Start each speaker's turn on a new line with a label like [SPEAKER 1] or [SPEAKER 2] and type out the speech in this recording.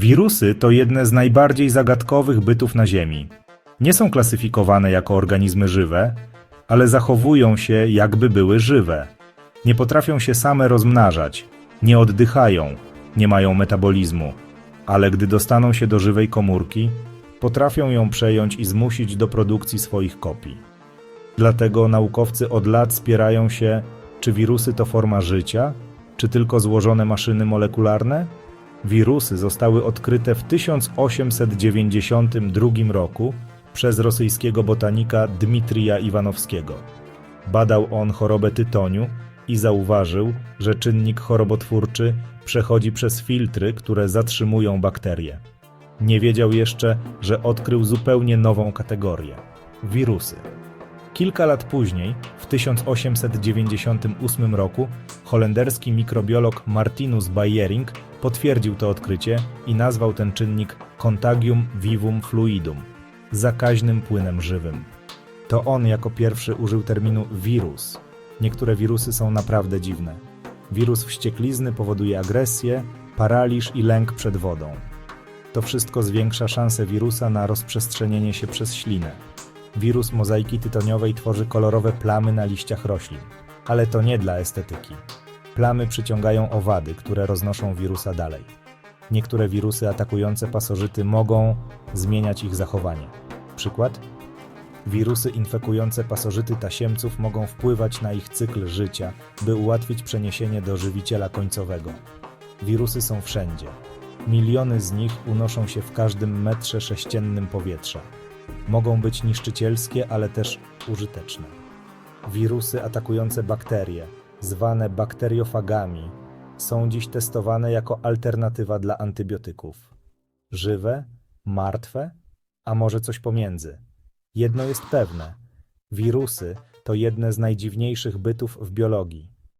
[SPEAKER 1] Wirusy to jedne z najbardziej zagadkowych bytów na Ziemi. Nie są klasyfikowane jako organizmy żywe, ale zachowują się jakby były żywe. Nie potrafią się same rozmnażać, nie oddychają, nie mają metabolizmu, ale gdy dostaną się do żywej komórki, potrafią ją przejąć i zmusić do produkcji swoich kopii. Dlatego naukowcy od lat spierają się, czy wirusy to forma życia, czy tylko złożone maszyny molekularne? Wirusy zostały odkryte w 1892 roku przez rosyjskiego botanika Dmitrija Iwanowskiego. Badał on chorobę tytoniu i zauważył, że czynnik chorobotwórczy przechodzi przez filtry, które zatrzymują bakterie. Nie wiedział jeszcze, że odkrył zupełnie nową kategorię wirusy. Kilka lat później, w 1898 roku, holenderski mikrobiolog Martinus Bayering potwierdził to odkrycie i nazwał ten czynnik contagium vivum fluidum zakaźnym płynem żywym. To on jako pierwszy użył terminu wirus. Niektóre wirusy są naprawdę dziwne. Wirus wścieklizny powoduje agresję, paraliż i lęk przed wodą. To wszystko zwiększa szanse wirusa na rozprzestrzenienie się przez ślinę. Wirus mozaiki tytoniowej tworzy kolorowe plamy na liściach roślin. Ale to nie dla estetyki. Plamy przyciągają owady, które roznoszą wirusa dalej. Niektóre wirusy atakujące pasożyty mogą zmieniać ich zachowanie. Przykład? Wirusy infekujące pasożyty tasiemców mogą wpływać na ich cykl życia, by ułatwić przeniesienie do żywiciela końcowego. Wirusy są wszędzie. Miliony z nich unoszą się w każdym metrze sześciennym powietrza. Mogą być niszczycielskie, ale też użyteczne. Wirusy atakujące bakterie, zwane bakteriofagami, są dziś testowane jako alternatywa dla antybiotyków. Żywe, martwe, a może coś pomiędzy. Jedno jest pewne: wirusy to jedne z najdziwniejszych bytów w biologii.